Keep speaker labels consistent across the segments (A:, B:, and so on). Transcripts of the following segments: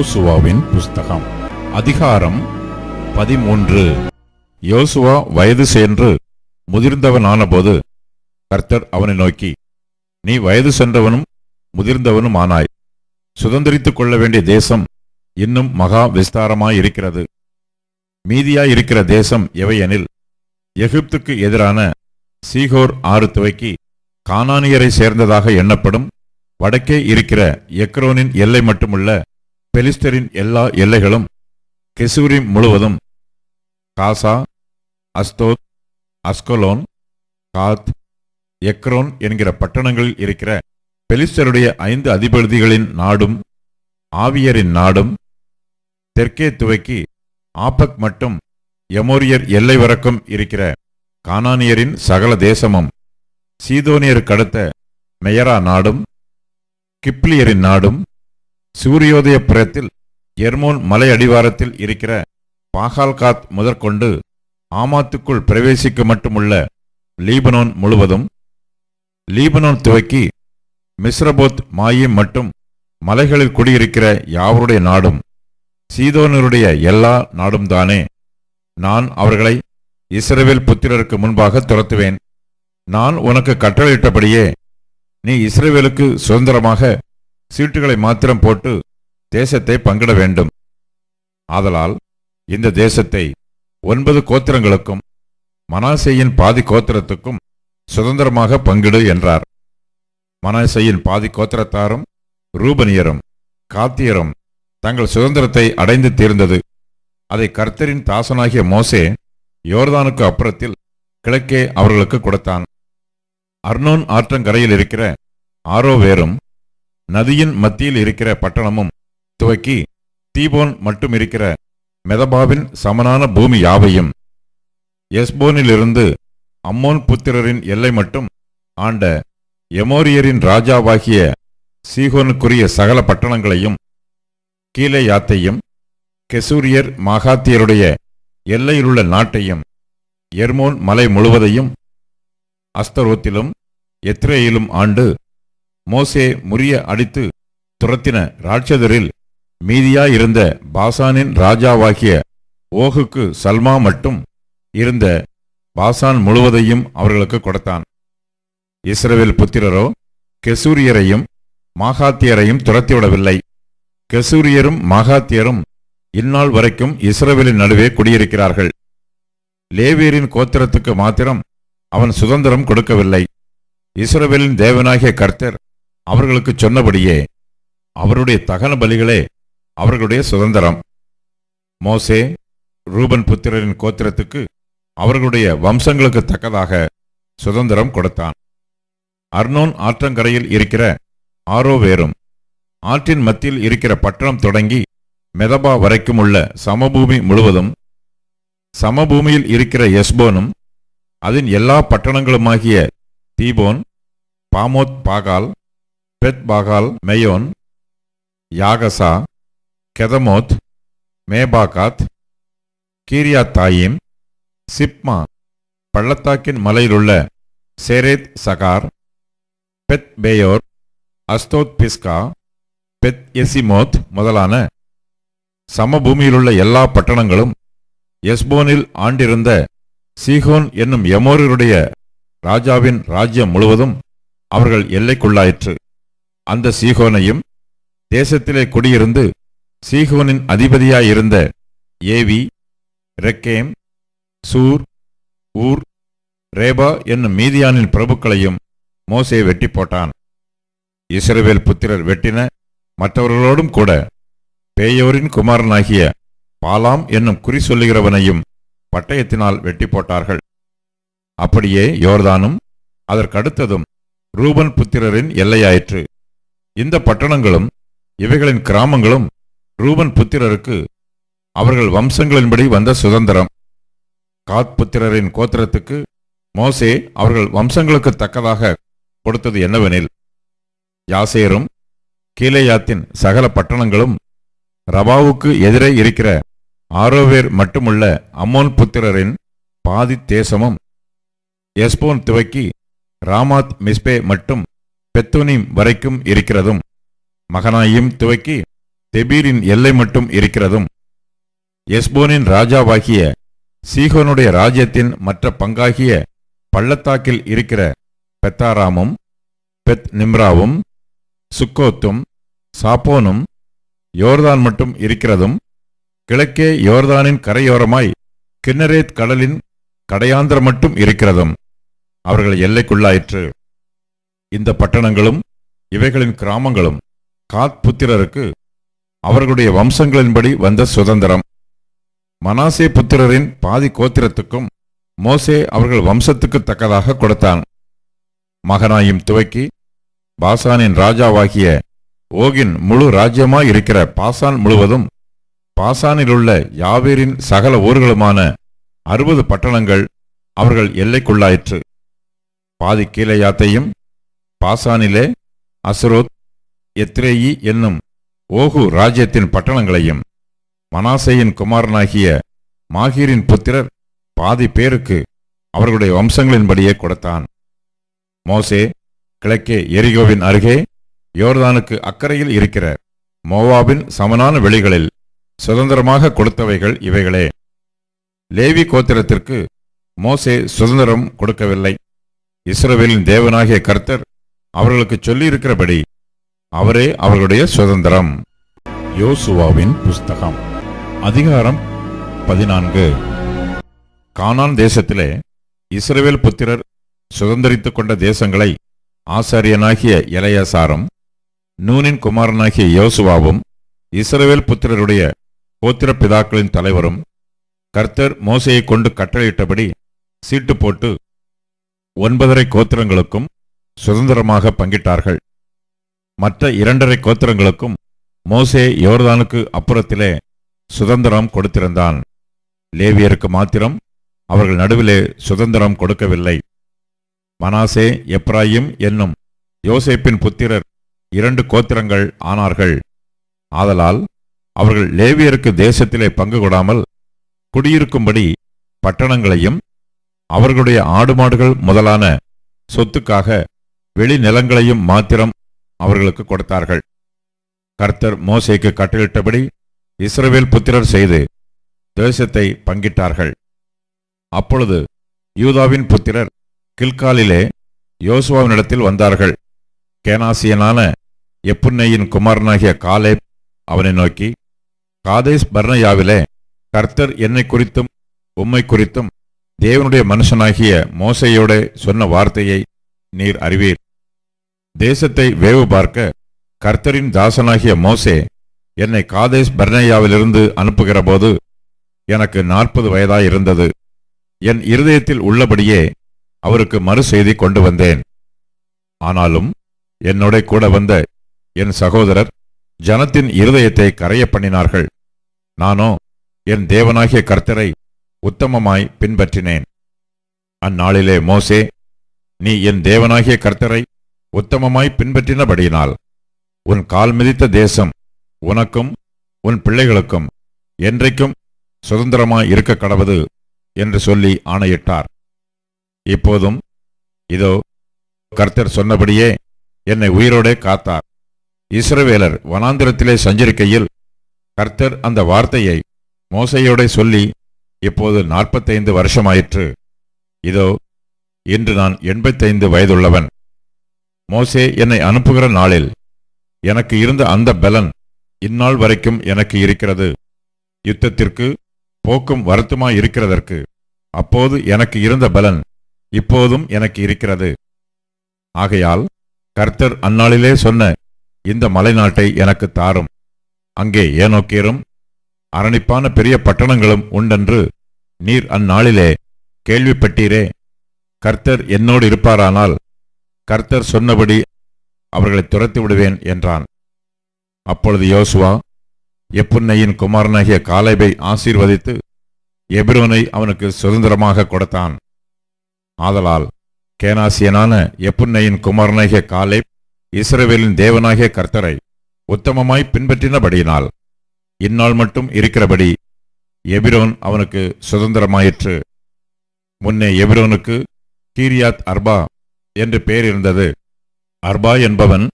A: யோசுவாவின் புஸ்தகம். அதிகாரம் பதிமூன்று. யோசுவா வயது சென்று முதிர்ந்தவனானபோது கர்த்தர் அவனை நோக்கி நீ வயது சென்றவனும் முதிர்ந்தவனும் ஆனாய் சுதந்திரித்துக் கொள்ள வேண்டிய தேசம் இன்னும் மகா விஸ்தாரமாயிருக்கிறது. மீதியாயிருக்கிற தேசம் எவையெனில் எகிப்துக்கு எதிரான சீகோர் ஆறு துவக்கி கானானியரை சேர்ந்ததாக எண்ணப்படும் வடக்கே இருக்கிற எக்ரோனின் எல்லை மட்டுமுள்ள பெலிஸ்தரின் எல்லா எல்லைகளும் கெசூரிம் முழுவதும் காசா அஸ்தோத் அஸ்கலோன் காத் எக்ரோன் என்கிற பட்டணங்களில் இருக்கிற பெலிஸ்தருடைய ஐந்து அதிபதிகளின் நாடும் ஆவியரின் நாடும் தெற்கே துவக்கி ஆப்பக் மட்டும் எமோரியர் எல்லை வரைக்கும் இருக்கிற கானானியரின் சகல தேசமும் சீதோனியருக்கு கடத்த மெயரா நாடும் கிப்ளியரின் நாடும் சூரியோதய புறத்தில் எர்மோன் மலை அடிவாரத்தில் இருக்கிற பாகால்காத் முதற்கொண்டு ஆமாத்துக்குள் பிரவேசிக்க மட்டுமுள்ள லீபனோன் முழுவதும் லீபனோன் துவக்கி மிஸ்ரபோத் மாயிம் மட்டும் மலைகளில் குடியிருக்கிற யாவருடைய நாடும் சீதோனருடைய எல்லா நாடும் தானே. நான் அவர்களை இஸ்ரவேல் புத்திரருக்கு முன்பாக துரத்துவேன். நான் உனக்கு கட்டளையிட்டபடியே நீ இஸ்ரேவேலுக்கு சுதந்திரமாக சீட்டுகளை மாத்திரம் போட்டு தேசத்தை பங்கிட வேண்டும். ஆதலால் இந்த தேசத்தை ஒன்பது கோத்திரங்களுக்கும் மனாசையின் பாதி கோத்திரத்துக்கும் சுதந்திரமாக பங்கிடு என்றார். மனாசையின் பாதி கோத்திரத்தாரும் ரூபனியரும் காத்தியரும் தங்கள் சுதந்திரத்தை அடைந்து தீர்ந்தது. அதை கர்த்தரின் தாசனாகிய மோசே யோர்தானுக்கு அப்புறத்தில் கிழக்கே அவர்களுக்கு கொடுத்தான். அர்னோன் ஆற்றங்கரையில் இருக்கிற ஆரோவேரும் நதியின் மத்தியில் இருக்கிற பட்டணமும் துவக்கி தீபோன் மட்டும் இருக்கிற மெதபாவின் சமனான பூமி யாவையும்? எஸ்போனிலிருந்து அம்மோன் புத்திரரின் எல்லை மட்டும் ஆண்ட எமோரியரின் ராஜாவாகிய சீகோனுக்குரிய சகல பட்டணங்களையும் கீழே யாத்தையும் கெசூரியர் மாகாத்தியருடைய எல்லையிலுள்ள நாட்டையும் எர்மோன் மலை முழுவதையும் அஸ்தரோத்திலும் எத்ரேயிலும் ஆண்டு மோசே முறிய அடித்து துரத்தின ராட்சதரில் மீதியாயிருந்த பாசானின் ராஜாவாகிய ஓகுக்கு சல்மா மட்டும் இருந்த பாசான் முழுவதையும் அவர்களுக்கு கொடுத்தான். இஸ்ரவேல் புத்திரரோ கெசூரியரையும் மாகாத்தியரையும் துரத்திவிடவில்லை. கெசூரியரும் மாகாத்தியரும் இந்நாள் வரைக்கும் இஸ்ரவேலின் நடுவே குடியிருக்கிறார்கள். லேவியரின் கோத்திரத்துக்கு மாத்திரம் அவன் சுதந்திரம் கொடுக்கவில்லை. இஸ்ரவேலின் தேவனாகிய கர்த்தர் அவர்களுக்கு சொன்னபடியே அவருடைய தகன பலிகளே அவர்களுடைய சுதந்திரம். மோசே ரூபன் புத்திரரின் கோத்திரத்துக்கு அவர்களுடைய வம்சங்களுக்கு தக்கதாக சுதந்திரம் கொடுத்தான். அர்னோன் ஆற்றங்கரையில் இருக்கிற ஆரோவேரும் ஆற்றின் மத்தியில் இருக்கிற பட்டணம் தொடங்கி மெதபா வரைக்கும் உள்ள சமபூமி முழுவதும் சமபூமியில் இருக்கிற எஸ்போனும் அதன் எல்லா பட்டணங்களுமாகிய தீபோன் பாமோத் பாகால் பெத் பாகால் மெயோன் யாகசா கெதமோத் மேபாகாத் கீரியா தாயிம் சிப்மா பள்ளத்தாக்கின் மலையிலுள்ள சேரேத் சகார் பெத் பேயோர் அஸ்தோத் பிஸ்கா பெத் எசிமோத் முதலான சமபூமியிலுள்ள எல்லா பட்டணங்களும் எஸ்போனில் ஆண்டிருந்த சீகோன் என்னும் எமோரியருடைய ராஜாவின் ராஜ்யம் முழுவதும் அவர்கள் எல்லைக்குள்ளாயிற்று. அந்த சீகோனையும் தேசத்திலே குடியிருந்து சீகோனின் அதிபதியாயிருந்த ஏவி ரெக்கேம் சூர் ஊர் ரேபா என்னும் மீதியானின் பிரபுக்களையும் மோசே வெட்டி போட்டான் இஸ்ரவேல் புத்திரர் வெட்டின மற்றவர்களோடும் கூட பேயோரின் குமாரனாகிய பாலாம் என்னும் குறி சொல்லுகிறவனையும் பட்டயத்தினால் வெட்டி போட்டார்கள் அப்படியே யோர்தானும் அதற்கடுத்ததும் ரூபன் புத்திரரின் எல்லையாயிற்று. இந்த பட்டணங்களும் இவைகளின் கிராமங்களும் ரூபன் புத்திரருக்கு அவர்கள் வம்சங்களின்படி வந்த சுதந்திரம். காத் புத்திரரின் கோத்திரத்துக்கு மோசே அவர்கள் வம்சங்களுக்கு தக்கதாக கொடுத்தது என்னவெனில் யாசேரும் கீழேயாத்தின் சகல பட்டணங்களும் ரபாவுக்கு எதிரே இருக்கிற ஆரோவேர் மட்டுமுள்ள அம்மோன் புத்திரரின் பாதி தேசமும் எஸ்போன் துவக்கி ராமாத் மிஸ்பே மட்டும் பெத்தோனிம் வரைக்கும் இருக்கிறதும் மகனாயும் துவக்கி தெபீரின் எல்லை மட்டும் இருக்கிறதும் எஸ்போனின் ராஜாவாகிய சீகோனுடைய ராஜ்யத்தின் மற்ற பங்காகிய பள்ளத்தாக்கில் இருக்கிற பெத்தாராமும் பெத் நிம்ராவும் சுக்கோத்தும் சாப்போனும் யோர்தான் மட்டும் இருக்கிறதும் கிழக்கே யோர்தானின் கரையோரமாய் கிண்ணரேத் கடலின் கடையாந்திரம் மட்டும் இருக்கிறதும் அவர்கள் எல்லைக்குள்ளாயிற்று. இந்த பட்டணங்களும் இவைகளின் கிராமங்களும் காத் புத்திரருக்கு அவர்களுடைய வம்சங்களின்படி வந்த சுதந்திரம். மனாசே புத்திரரின் பாதி கோத்திரத்துக்கும் மோசே அவர்கள் வம்சத்துக்கு தக்கதாக கொடுத்தான். மகனாயும் துவக்கி பாசானின் ராஜாவாகிய ஓகின் முழு ராஜ்யமாய் இருக்கிற பாசான் முழுவதும் பாசானிலுள்ள யாவேரின் சகல ஊர்களுமான அறுபது பட்டணங்கள் அவர்கள் எல்லைக்குள்ளாயிற்று. பாதி கீழையாத்தையும் பாசானிலே அஸ்ரோத் எத்ரேயி என்னும் ஓகு ராஜ்யத்தின் பட்டணங்களையும் மனாசையின் குமாரனாகிய மாஹீரின் புத்திரர் பாதி பேருக்கு அவர்களுடைய வம்சங்களின்படியே கொடுத்தான். மோசே கிழக்கே எரிகோவின் அருகே யோர்தானுக்கு அக்கறையில் இருக்கிற மோவாபின் சமனான வெளிகளில் சுதந்திரமாக கொடுத்தவைகள் இவைகளே. லேவி கோத்திரத்திற்கு மோசே சுதந்திரம் கொடுக்கவில்லை. இஸ்ரவேலின் தேவனாகிய கர்த்தர் அவர்களுக்கு சொல்லியிருக்கிறபடி அவரே அவர்களுடைய சுதந்திரம். யோசுவாவின் புஸ்தகம் அதிகாரம் பதினான்கு. கானான் தேசத்திலே இஸ்ரவேல் புத்திரர் சுதந்திரித்துக் கொண்ட தேசங்களை ஆசாரியனாகிய இளையசாரும் நூனின் குமாரனாகிய யோசுவாவும் இஸ்ரவேல் புத்திரருடைய கோத்திர பிதாக்களின் தலைவரும் கர்த்தர் மோசையை கொண்டு கட்டளையிட்டபடி சீட்டு போட்டு ஒன்பதரை கோத்திரங்களுக்கும் சுதந்திரமாக பங்கிட்டார்கள். மற்ற இரண்டரை கோத்திரங்களுக்கும் மோசே யோர்தானுக்கு அப்புறத்திலே சுதந்திரம் கொடுத்திருந்தான். லேவியருக்கு மாத்திரம் அவர்கள் நடுவிலே சுதந்திரம் கொடுக்கவில்லை. மனாசே எப்ராயிம் என்னும் யோசேப்பின் புத்திரர் இரண்டு கோத்திரங்கள் ஆனார்கள். ஆதலால் அவர்கள் லேவியருக்கு தேசத்திலே பங்கு கொடாமல் குடியிருக்கும்படி பட்டணங்களையும் அவர்களுடைய ஆடு மாடுகள் முதலான சொத்துக்காக வெளிநிலங்களையும் மாத்திரம் அவர்களுக்கு கொடுத்தார்கள். கர்த்தர் மோசைக்கு கட்டளிட்டபடி இஸ்ரவேல் புத்திரர் செய்து தேசத்தை பங்கிட்டார்கள். அப்பொழுது யூதாவின் புத்திரர் கில்காலிலே யோசுவாவினிடத்தில் வந்தார்கள். கேனாசியனான எப்புன்னையின் குமாரனாகிய காலேப் அவனை நோக்கி காதேஸ் பர்ணயாவிலே கர்த்தர் என்னை குறித்தும் உம்மை குறித்தும் தேவனுடைய மனுஷனாகிய மோசையோட சொன்ன வார்த்தையை நீர் அறிவீர். தேசத்தை வேவு பார்க்க கர்த்தரின் தாசனாகிய மோசே என்னை காதேஸ் பர்னேயாவிலிருந்து அனுப்புகிறபோது எனக்கு நாற்பது வயதாயிருந்தது. என் இருதயத்தில் உள்ளபடியே அவருக்கு மறு செய்தி கொண்டு வந்தேன். ஆனாலும் என்னோட கூட வந்த என் சகோதரர் ஜனத்தின் இருதயத்தை கரைய பண்ணினார்கள். நானோ என் தேவனாகிய கர்த்தரை உத்தமமாய் பின்பற்றினேன். அந்நாளிலே மோசே நீ என் தேவனாகிய கர்த்தரை உத்தமமாய் பின்பற்றினபடியினால் உன் கால் மிதித்த தேசம் உனக்கும் உன் பிள்ளைகளுக்கும் என்றைக்கும் சுதந்திரமாய் இருக்க கடவது என்று சொல்லி ஆணையிட்டார். இப்போதும் இதோ கர்த்தர் சொன்னபடியே என்னை உயிரோடே காத்தார். இஸ்ரவேலர் வனாந்திரத்திலே சஞ்சரிக்கையில் கர்த்தர் அந்த வார்த்தையை மோசையோடே சொல்லி இப்போது நாற்பத்தைந்து வருஷமாயிற்று. இதோ இன்று நான் எண்பத்தைந்து வயதுள்ளவன். மோசே என்னை அனுப்புகிற நாளில் எனக்கு இருந்த அந்த பலன் இந்நாள் வரைக்கும் எனக்கு இருக்கிறது. யுத்தத்திற்கு போக்கும் வருத்தமாய் இருக்கிறதற்கு அப்போது எனக்கு இருந்த பலன் இப்போதும் எனக்கு இருக்கிறது. ஆகையால் கர்த்தர் அந்நாளிலே சொன்ன இந்த மலைநாட்டை எனக்கு தாரும். அங்கே ஏனோக்கேரும் அரணிப்பான பெரிய பட்டணங்களும் உண்டென்று நீர் அந்நாளிலே கேள்விப்பட்டீரே. கர்த்தர் என்னோடு இருப்பாரானால் கர்த்தர் சொன்னபடி அவர்களை துரத்தி விடுவேன் என்றான். அப்பொழுது யோசுவா எப்புன்னையின் குமாரனாகிய காலேபை ஆசீர்வதித்து எபிரோனை அவனுக்கு சுதந்திரமாக கொடுத்தான். ஆதலால் கேனாசியனான எப்புன்னையின் குமாரனாகிய காலேப் இஸ்ரவேலின் தேவனாகிய கர்த்தரை உத்தமமாய் பின்பற்றினபடியினால் இந்நாள் மட்டும் இருக்கிறபடி எபிரோன் அவனுக்கு சுதந்திரமாயிற்று. முன்னே எபிரோனுக்கு கீரியாத் அர்பா என்று பெயர் இருந்தது அர்பா என்பவன்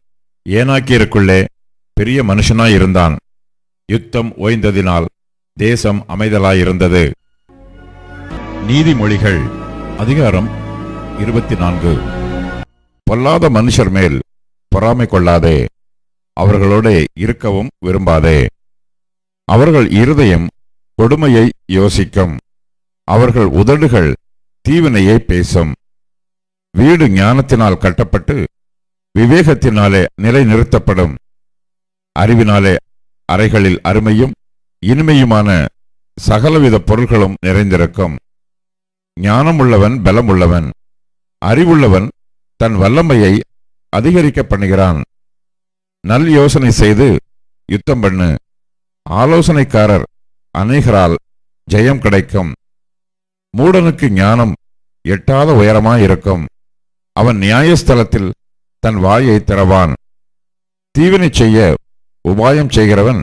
A: ஏனாக்கியருக்குள்ளே பெரிய மனுஷனாயிருந்தான். யுத்தம் ஓய்ந்ததினால் தேசம் அமைதலாயிருந்தது. நீதிமொழிகள் அதிகாரம் இருபத்தி நான்கு பொல்லாத மனுஷர் மேல் பொறாமை கொள்ளாதே. அவர்களோட இருக்கவும் விரும்பாதே. அவர்கள் இருதயம் கொடுமையை யோசிக்கும். அவர்கள் உதடுகள் தீவினையை பேசும். வீடு ஞானத்தினால் கட்டப்பட்டு விவேகத்தினாலே நிலைநிறுத்தப்படும். அறிவினாலே அறைகளில் அருமையும் இனிமையுமான சகலவித பொருள்களும் நிறைந்திருக்கும். ஞானமுள்ளவன் பலமுள்ளவன். அறிவுள்ளவன் தன் வல்லமையை அதிகரிக்க பண்ணுகிறான். நல் யோசனை செய்து யுத்தம் பண்ணு. ஆலோசனைக்காரர் அநேகரால் ஜெயம் கிடைக்கும். மூடனுக்கு ஞானம் எட்டாத உயரமாயிருக்கும். அவன் நியாயஸ்தலத்தில் தன் வாயை திறவான். தீவினை செய்ய உபாயம் செய்கிறவன்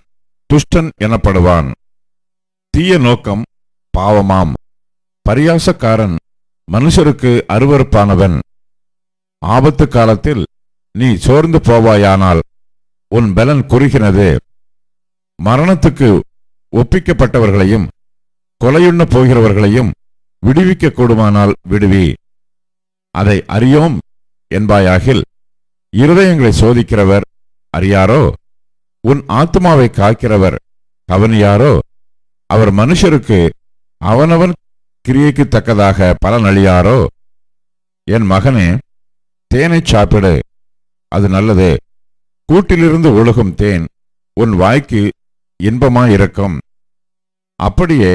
A: துஷ்டன் எனப்படுவான். தீய நோக்கம் பாவமாம். பரியாசக்காரன் மனுஷருக்கு அருவருப்பானவன். ஆபத்து காலத்தில் நீ சோர்ந்து போவாயானால் உன் பலன் குறுகினது. மரணத்துக்கு ஒப்பிக்கப்பட்டவர்களையும் கொலையுண்ண போகிறவர்களையும் விடுவிக்க கூடுமானால் விடுவி. அதை அறியோம் என்பாயாகில் இருதயங்களை சோதிக்கிறவர் அறியாரோ? உன் ஆத்மாவை காக்கிறவர் கவனியாரோ அவர் மனுஷருக்கு அவனவன் கிரியைக்கு தக்கதாக பலனளியாரோ என் மகனே தேனை சாப்பிடு அது நல்லது. கூட்டிலிருந்து ஒழுகும் தேன் உன் வாய்க்கு இன்பமாயிருக்கும். அப்படியே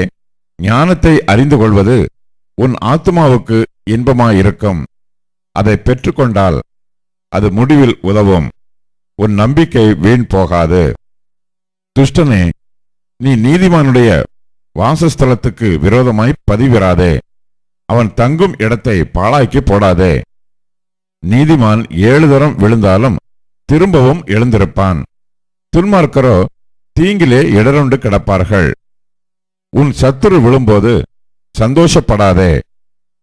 A: ஞானத்தை அறிந்து கொள்வது உன் ஆத்மாவுக்கு இன்பமாயிருக்கும். அதை பெற்றுக்கொண்டால் அது முடிவில் உதவும். உன் நம்பிக்கை வீண் போகாது. துஷ்டனே நீ நீதிமானுடைய வாசஸ்தலத்துக்கு விரோதமாய் பதிவிராதே. அவன் தங்கும் இடத்தை பாழாக்கி போடாதே. நீதிமான் ஏழு தரம் விழுந்தாலும் திரும்பவும் எழுந்திருப்பான். துன்மார்க்கரோ தீங்கிலே இடருண்டு கிடப்பார்கள். உன் சத்துரு விழும்போது சந்தோஷப்படாதே.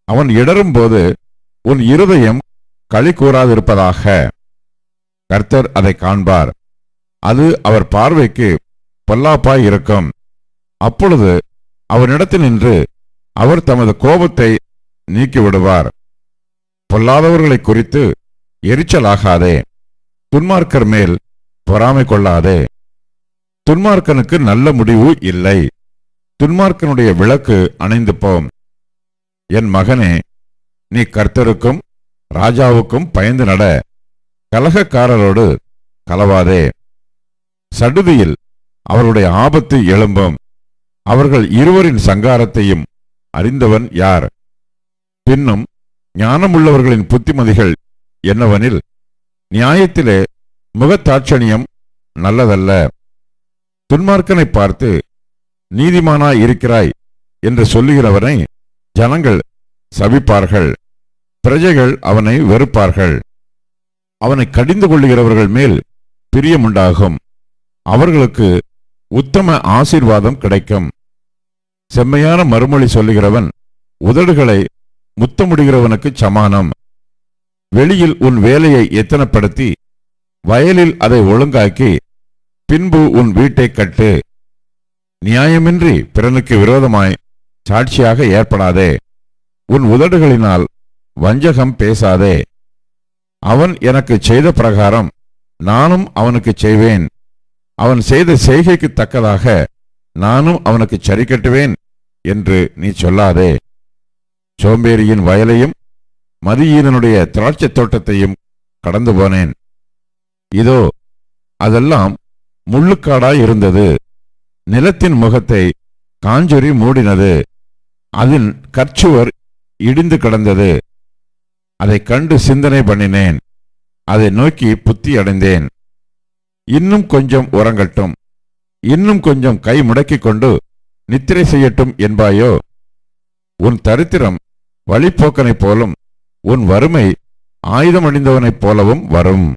A: அவன் இடரும்போது உன் இருதயம் களி கூறாதிருப்பதாக கர்த்தர் அதை காண்பார். அது அவர் பார்வைக்கு பொல்லாப்பாய் இருக்கும் அப்பொழுது அவனிடத்தில் நின்று அவர் தமது கோபத்தை நீக்கிவிடுவார். பொல்லாதவர்களை குறித்து எரிச்சலாகாதே. துன்மார்க்கர் மேல் பொறாமை கொள்ளாதே. துன்மார்க்கனுக்கு நல்ல முடிவு இல்லை. துன்மார்க்கனுடைய விளக்கு அணைந்து போம். என் மகனே நீ கர்த்தருக்கும் ராஜாவுக்கும் பயந்து நட. கலகக்காரரோடு கலவாதே. சடுதியில் அவருடைய ஆபத்து எழும்பும். அவர்கள் இருவரின் சங்காரத்தையும் அறிந்தவன் யார்? பின்னும் ஞானமுள்ளவர்களின் புத்திமதிகள் என்னவெனில் நியாயத்திலே முகத்தாட்சணியம் நல்லதல்ல. துன்மார்க்கனை பார்த்து நீதிமானாய் இருக்கிறாய் என்று சொல்லுகிறவனை ஜனங்கள் சபிப்பார்கள் பிரஜைகள் அவனை வெறுப்பார்கள். அவனை கடிந்து கொள்ளுகிறவர்கள் மேல் பிரியமுண்டாகும். அவர்களுக்கு உத்தம ஆசீர்வாதம் கிடைக்கும். செம்மையான மறுமொழி சொல்லுகிறவன் உதடுகளை முத்தமுடுகிறவனுக்கு சமானம். வெளியில் உன் வேலையை எத்தனப்படுத்தி வயலில் அதை ஒழுங்காக்கி பின்பு உன் வீட்டை கட்டு. நியாயமின்றி பிறனுக்கு விரோதமாய் சாட்சியாக ஏற்படாதே. உன் உதடுகளினால் வஞ்சகம் பேசாதே. அவன் எனக்கு செய்த பிரகாரம் நானும் அவனுக்கு செய்வேன். அவன் செய்த செய்கைக்கு தக்கதாக நானும் அவனுக்கு சரி கட்டுவேன் என்று நீ சொல்லாதே. சோம்பேறியின் வயலையும் மதியீனனுடைய திராட்சைத் தோட்டத்தையும் கடந்து போனேன். இதோ அதெல்லாம் முள்ளுக்காடாய் இருந்தது. நிலத்தின் முகத்தை காஞ்சொரி மூடினது. அதன் கற்சுவர் இடிந்து கிடந்தது. அதை கண்டு சிந்தனை பண்ணினேன். அதை நோக்கி புத்தி அடைந்தேன். இன்னும் கொஞ்சம் உறங்கட்டும். இன்னும் கொஞ்சம் கை முடக்கிக் கொண்டு நித்திரை செய்யட்டும் என்பாயோ? உன் தரித்திரம் வழிப்போக்கனைப் போலும் உன் வறுமை ஆயுதமணிந்தவனைப் போலவும் வரும்.